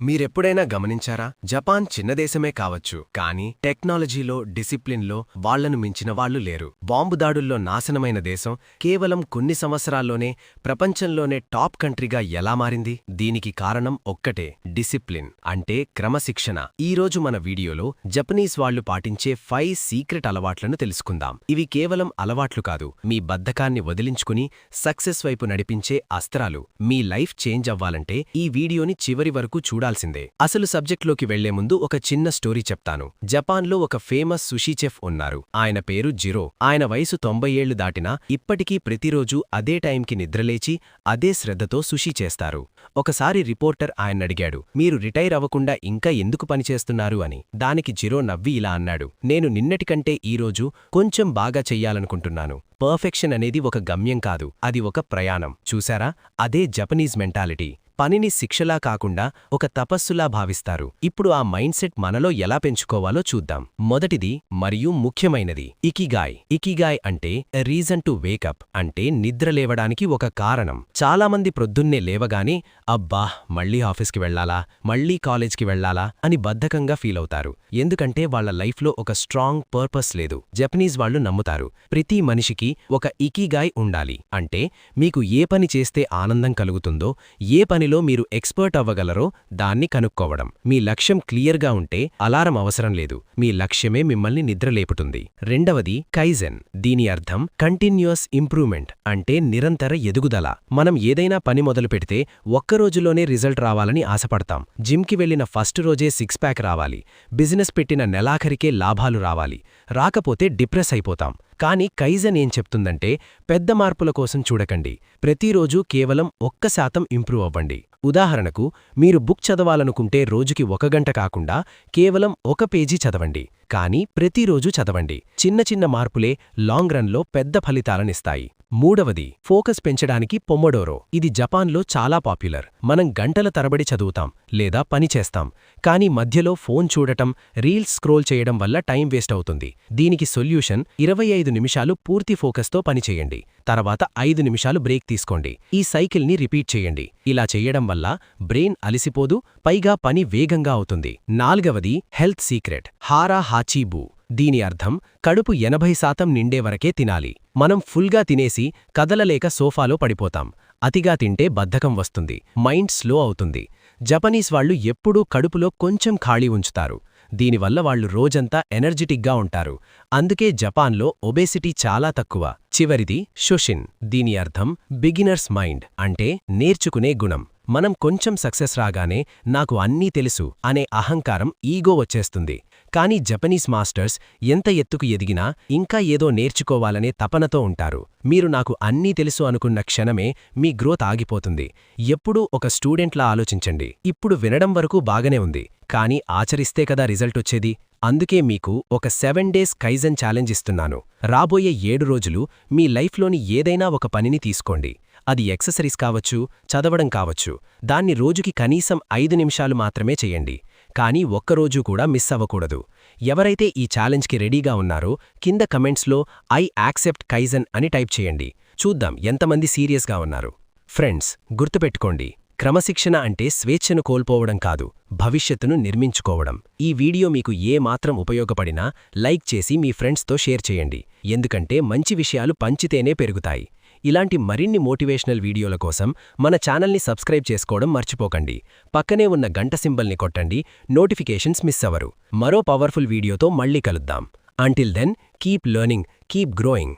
మీరెప్పుడైనా గమనించారా? జపాన్ చిన్న దేశమే కావచ్చు కానీ టెక్నాలజీలో డిసిప్లిన్లో వాళ్ళను మించిన వాళ్ళు లేరు. బాంబు దాడుల్లో నాశనమైన దేశం కేవలం కొన్ని సంవత్సరాల్లోనే ప్రపంచంలోనే టాప్ కంట్రీగా ఎలా మారింది? దీనికి కారణం ఒక్కటే డిసిప్లిన్ అంటే క్రమశిక్షణ. ఈరోజు మన వీడియోలో జపనీస్ వాళ్ళు పాటించే ఫైవ్ సీక్రెట్ అలవాట్లను తెలుసుకుందాం. ఇవి కేవలం అలవాట్లు కాదు మీ బద్ధకాన్ని వదిలించుకుని సక్సెస్ వైపు నడిపించే అస్త్రాలు. మీ లైఫ్ చేంజ్ అవ్వాలంటే ఈ వీడియోని చివరి వరకు చూడాల్సిందే. అసలు సబ్జెక్ట్లోకి వెళ్ళే ముందు ఒక చిన్న స్టోరీ చెప్తాను. జపాన్లో ఒక ఫేమస్ సుషీ చెఫ్ ఉన్నారు. ఆయన పేరు జిరో. ఆయన వయసు తొంభై ఏళ్ళు దాటినా ఇప్పటికీ ప్రతిరోజూ అదే టైంకి నిద్రలేచి అదే శ్రద్ధతో సుషీ చేస్తారు. ఒకసారి రిపోర్టర్ ఆయన్నడిగాడు మీరు రిటైర్ అవ్వకుండా ఇంకా ఎందుకు పనిచేస్తున్నారు అని. దానికి జిరో నవ్వి ఇలా అన్నాడు నేను నిన్నటికంటే ఈరోజు కొంచెం బాగా చెయ్యాలనుకుంటున్నాను. పర్ఫెక్షన్ అనేది ఒక గమ్యం కాదు అది ఒక ప్రయాణం. చూశారా? అదే జపనీస్ మెంటాలిటీ. పనిని శిక్షలా కాకుండా ఒక తపస్సులా భావిస్తారు. ఇప్పుడు ఆ మైండ్ సెట్ మనలో ఎలా పెంచుకోవాలో చూద్దాం. మొదటిది మరియు ముఖ్యమైనది ఇకిగాయ్. ఇకిగాయ్ అంటే రీజన్ టు వేకప్ అంటే నిద్ర లేవడానికి ఒక కారణం. చాలామంది ప్రొద్దున్నే లేవగానే అబ్బా మళ్ళీ ఆఫీస్కి వెళ్ళాలా మళ్ళీ కాలేజ్కి వెళ్ళాలా అని బద్ధకంగా ఫీల్ అవుతారు. ఎందుకంటే వాళ్ళ లైఫ్లో ఒక స్ట్రాంగ్ పర్పస్ లేదు. జపనీస్ వాళ్ళు నమ్ముతారు ప్రతి మనిషికి ఒక ఇకిగాయ్ ఉండాలి. అంటే మీకు ఏ పని చేస్తే ఆనందం కలుగుతుందో ఏ పనిలో మీరు ఎక్స్పర్ట్ అవ్వగలరో దాన్ని కనుక్కోవడం. మీ లక్ష్యం క్లియర్గా ఉంటే అలారం అవసరం లేదు. మీ లక్ష్యమే మిమ్మల్ని నిద్రలేపుతుంది రెండవది కైజెన్. దీని అర్థం కంటిన్యూయస్ ఇంప్రూవ్మెంట్ అంటే నిరంతర ఎదుగుదల. మనం ఏదైనా పని మొదలు పెడితే ఒక్కరోజులోనే రిజల్ట్ రావాలని ఆశపడతాం. జిమ్కి వెళ్ళిన ఫస్ట్ రోజే సిక్స్ ప్యాక్ రావాలి. బిజినెస్ పెట్టిన నెలాఖరికే లాభాలు రావాలి. రాకపోతే డిప్రెస్ అయిపోతాం. కానీ కైజన్ ఏం చెప్తుందంటే పెద్ద మార్పుల కోసం చూడకండి. ప్రతిరోజూ కేవలం ఒక్క శాతం ఇంప్రూవ్ అవ్వండి. ఉదాహరణకు మీరు బుక్ చదవాలనుకుంటే రోజుకి ఒక గంట కాకుండా కేవలం ఒక పేజీ చదవండి. కానీ ప్రతిరోజు చదవండి. చిన్న చిన్న మార్పులే లాంగ్ రన్లో పెద్ద ఫలితాలనిస్తాయి. మూడవది ఫోకస్ పెంచడానికి పొమ్మడోరో ఇది జపాన్లో చాలా పాపులర్ మనం గంటల తరబడి చదువుతాం లేదా పని చేస్తాం. కానీ మధ్యలో ఫోన్ చూడటం రీల్స్ స్క్రోల్ చేయడం వల్ల టైం వేస్ట్ అవుతుంది. దీనికి సొల్యూషన్ ఇరవై ఐదు నిమిషాలు పూర్తి ఫోకస్తో పనిచేయండి. తర్వాత ఐదు నిమిషాలు బ్రేక్ తీసుకోండి. ఈ సైకిల్ని రిపీట్ చేయండి. ఇలా చేయడం వల్ల బ్రెయిన్ అలిసిపోదు పైగా పని వేగంగా అవుతుంది. నాల్గవది హెల్త్ సీక్రెట్. హారా హాచీబూ దీని అర్థం కడుపు ఎనభై శాతం నిండే వరకే తినాలి. మనం ఫుల్గా తినేసి కదలలేక సోఫాలో పడిపోతాం. అతిగా తింటే బద్ధకం వస్తుంది. మైండ్ స్లో అవుతుంది. జపనీస్ వాళ్ళు ఎప్పుడూ కడుపులో కొంచెం ఖాళీ ఉంచుతారు. దీనివల్ల వాళ్ళు రోజంతా ఎనర్జెటిక్గా ఉంటారు. అందుకే జపాన్లో ఒబేసిటీ చాలా తక్కువ. చివరిది షుషిన్. దీని అర్థం బిగినర్స్ మైండ్ అంటే నేర్చుకునే గుణం. మనం కొంచెం సక్సెస్ రాగానే నాకు అన్నీ తెలుసు అనే అహంకారం ఈగో వచ్చేస్తుంది. కానీ జపనీస్ మాస్టర్స్ ఎంత ఎత్తుకు ఎదిగినా ఇంకా ఏదో నేర్చుకోవాలనే తపనతో ఉంటారు. మీరు నాకు అన్నీ తెలుసు అనుకున్న క్షణమే మీ గ్రోత్ ఆగిపోతుంది. ఎప్పుడూ ఒక స్టూడెంట్లా ఆలోచించండి. ఇప్పుడు వినడం వరకు బాగానే ఉంది. కానీ ఆచరిస్తే కదా రిజల్ట్ వచ్చేది? అందుకే మీకు ఒక సెవెన్ డేస్ కైజన్ ఛాలెంజ్ ఇస్తున్నాను. రాబోయే ఏడు రోజులు మీ లైఫ్లోని ఏదైనా ఒక పనిని తీసుకోండి. అది ఎక్సెసరీస్ కావచ్చు చదవడం కావచ్చు. దాన్ని రోజుకి కనీసం ఐదు నిమిషాలు మాత్రమే చేయండి. కానీ ఒక్కరోజు కూడా మిస్ అవ్వకూడదు. ఎవరైతే ఈ ఛాలెంజ్కి రెడీగా ఉన్నారో కింద కమెంట్స్లో ఐ యాక్సెప్ట్ కైజన్ అని టైప్ చేయండి. చూద్దాం ఎంతమంది సీరియస్గా ఉన్నారు. ఫ్రెండ్స్ గుర్తుపెట్టుకోండి. క్రమశిక్షణ అంటే స్వేచ్ఛను కోల్పోవడం కాదు భవిష్యత్తును నిర్మించుకోవడం. ఈ వీడియో మీకు ఏ మాత్రం ఉపయోగపడినా లైక్ చేసి మీ ఫ్రెండ్స్తో షేర్ చేయండి. ఎందుకంటే మంచి విషయాలు పంచితేనే పెరుగుతాయి. ఇలాంటి మరిన్ని మోటివేషనల్ వీడియోల కోసం మన ఛానల్ని సబ్స్క్రైబ్ చేసుకోవడం మర్చిపోకండి. పక్కనే ఉన్న గంట సింబల్ని కొట్టండి. నోటిఫికేషన్స్ మిస్ అవ్వరు. మరో పవర్ఫుల్ వీడియోతో మళ్ళీ కలుద్దాం. Until then keep learning keep growing